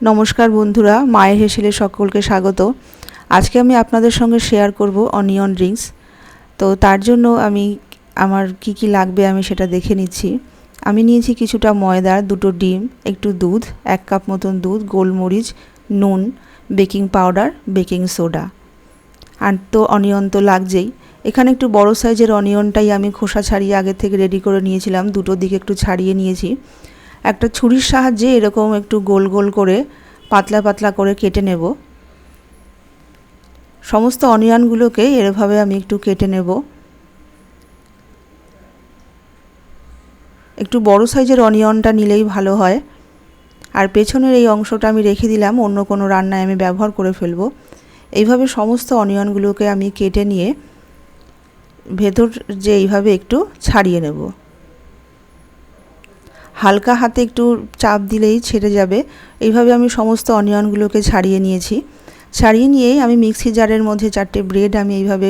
নমস্কার বন্ধুরা, মায়ের হেসেলে সকলকে স্বাগত। আজকে আমি আপনাদের সঙ্গে শেয়ার করব অনিয়ন ড্রিঙ্কস তো তার জন্য আমি আমার কি কি লাগবে আমি সেটা দেখে নিচ্ছি। আমি নিয়েছি কিছুটা ময়দা, দুটো ডিম, একটু দুধ, এক কাপ মতন দুধ, গোলমরিচ, নুন, বেকিং পাউডার, বেকিং সোডা। আর তো অনিয়ন তো লাগছেই। এখানে একটু বড় সাইজের অনিয়নটাই আমি খোসা ছাড়িয়ে আগে থেকে রেডি করে নিয়েছিলাম। দুটো দিকে একটু ছাড়িয়ে নিয়েছি। একটা ছুরির সাহায্যে এরকম একটু গোল গোল করে, পাতলা পাতলা করে কেটে নেব। সমস্ত অনিয়নগুলোকে এরভাবে আমি একটু কেটে নেব। একটু বড় সাইজের অনিয়নটা নিলেই ভালো হয়। আর পেছনের এই অংশটা আমি রেখে দিলাম, অন্য কোনো রান্নায় আমি ব্যবহার করে ফেলব। এইভাবে সমস্ত অনিয়নগুলোকে আমি কেটে নিয়ে ভেতর যে এইভাবে একটু ছাড়িয়ে নেব। হালকা হাতে একটু চাপ দিলেই ছেড়ে যাবে। এইভাবে আমি সমস্ত অনিয়নগুলোকে ছাড়িয়ে নিয়েছি। ছাড়িয়ে নিয়েই আমি মিক্সি জারের মধ্যে চারটে ব্রেড আমি এইভাবে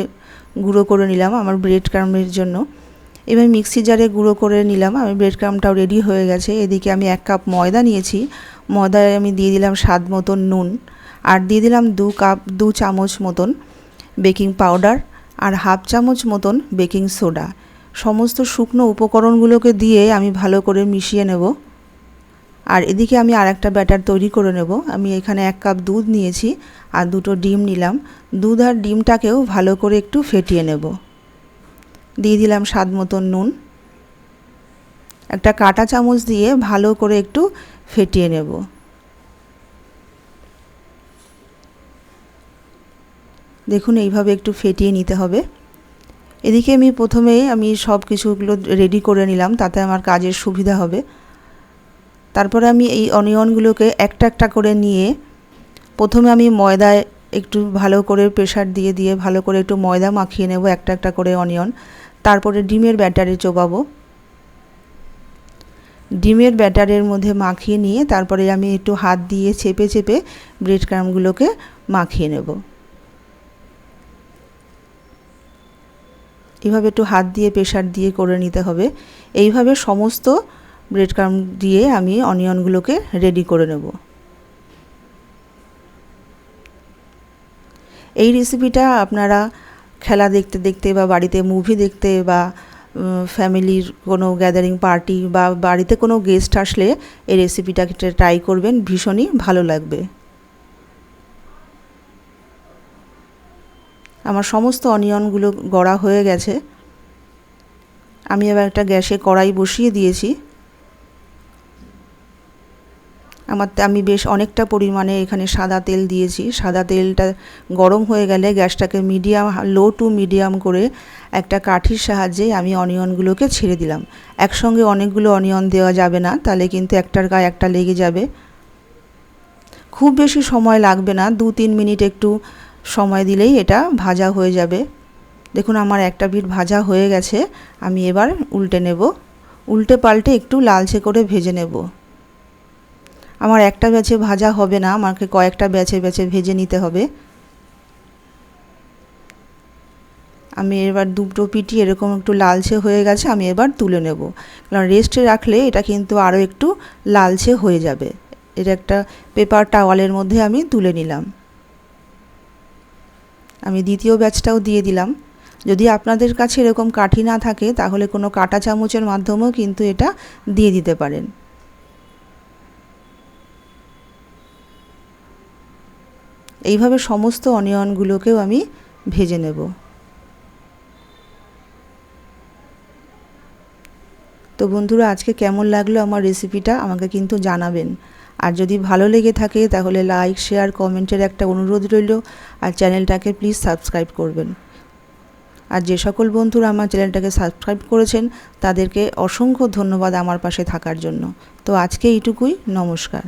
গুঁড়ো করে নিলাম আমার ব্রেড ক্রামের জন্য। এবার মিক্সি জারে গুঁড়ো করে নিলাম, আমি ব্রেড ক্রামটাও রেডি হয়ে গেছে। এদিকে আমি এক কাপ ময়দা নিয়েছি। ময়দায় আমি দিয়ে দিলাম স্বাদ মতন নুন আর দিয়ে দিলাম দু কাপ, দু চামচ মতন বেকিং পাউডার আর হাফ চামচ মতন বেকিং সোডা। সমস্ত শুকনো উপকরণগুলোকে দিয়ে আমি ভালো করে মিশিয়ে নেব। আর এদিকে আমি আর একটা ব্যাটার তৈরি করে নেব। আমি এখানে এক কাপ দুধ নিয়েছি আর দুটো ডিম নিলাম। দুধ আর ডিমটাকেও ভালো করে একটু ফেটিয়ে নেব। দিয়ে দিলাম স্বাদ মতন নুন। একটা কাটা চামচ দিয়ে ভালো করে একটু ফেটিয়ে নেব। দেখুন, এইভাবে একটু ফেটিয়ে নিতে হবে। এদিকে আমি প্রথমে আমি সব কিছুগুলো রেডি করে নিলাম, তাতে আমার কাজের সুবিধা হবে। তারপরে আমি এই অনিয়নগুলোকে একটা একটা করে নিয়ে প্রথমে আমি ময়দায় একটু ভালো করে প্রেশার দিয়ে দিয়ে ভালো করে একটু ময়দা মাখিয়ে নেব একটা একটা করে অনিয়ন তারপরে ডিমের ব্যাটারে চোবাবো। ডিমের ব্যাটারের মধ্যে মাখিয়ে নিয়ে তারপরে আমি একটু হাত দিয়ে চেপে চেপে ব্রেড ক্রামগুলোকে মাখিয়ে নেব। এভাবে একটু হাত দিয়ে প্রেশার দিয়ে করে নিতে হবে। এইভাবে সমস্ত ব্রেড ক্রাম দিয়ে আমি অনিয়নগুলোকে রেডি করে নেব। এই রেসিপিটা আপনারা খেলা দেখতে দেখতে বা বাড়িতে মুভি দেখতে বা ফ্যামিলির কোনো গ্যাদারিং পার্টি বা বাড়িতে কোনো গেস্ট আসলে এই রেসিপিটাকে ট্রাই করবেন। ভীষণই ভালো লাগবে। আমার সমস্ত অনিয়নগুলো গড়া হয়ে গেছে। আমি এবার একটা গ্যাসে কড়াই বসিয়ে দিয়েছি। আমার আমি বেশ অনেকটা পরিমাণে এখানে সাদা তেল দিয়েছি। সাদা তেলটা গরম হয়ে গেলে গ্যাসটাকে মিডিয়াম, লো টু মিডিয়াম করে একটা কাঠির সাহায্যে আমি অনিয়নগুলোকে ছেড়ে দিলাম। একসঙ্গে অনেকগুলো অনিয়ন দেওয়া যাবে না, তাহলে কিন্তু একটার গায়ে একটা লেগে যাবে। খুব বেশি সময় লাগবে না দু তিন মিনিট একটু সময় দিলেই এটা ভাজা হয়ে যাবে। দেখুন আমার একটা বিট ভাজা হয়ে গেছে, আমি এবার উল্টে নেব। উল্টে পাল্টে একটু লালচে করে ভেজে নেব। আমার একটা ব্যাচে ভাজা হবে না, আমাকে কয়েকটা ব্যাচে ব্যাচে ভেজে নিতে হবে। আমি এবার দুটো পিটি এরকম একটু লালচে হয়ে গেছে, আমি এবার তুলে নেব। কারণ রেস্টে রাখলে এটা কিন্তু আরও একটু লালচে হয়ে যাবে। এটা একটা পেপার টাওয়ালের মধ্যে আমি তুলে নিলাম। আমি দ্বিতীয় ব্যাচটাও দিয়ে দিলাম। যদি আপনাদের কাছে এরকম কাঠি না থাকে, তাহলে কোনো কাটা চামচের মাধ্যমেও কিন্তু এটা দিয়ে দিতে পারেন। এইভাবে সমস্ত অনিয়নগুলোকেও আমি ভেজে নেব। তো বন্ধুরা, আজকে কেমন লাগল আমার রেসিপিটা আমাকে কিন্তু জানাবেন। আর যদি ভালো লেগে থাকে, তাহলে লাইক শেয়ার কমেন্টের একটা অনুরোধ রইল। আর চ্যানেলটাকে প্লিজ সাবস্ক্রাইব করবেন। আর যে সকল বন্ধুরা আমার চ্যানেলটাকে সাবস্ক্রাইব করেছেন, তাদেরকে অসংখ্য ধন্যবাদ আমার পাশে থাকার জন্য। তো আজকে এইটুকুই, নমস্কার।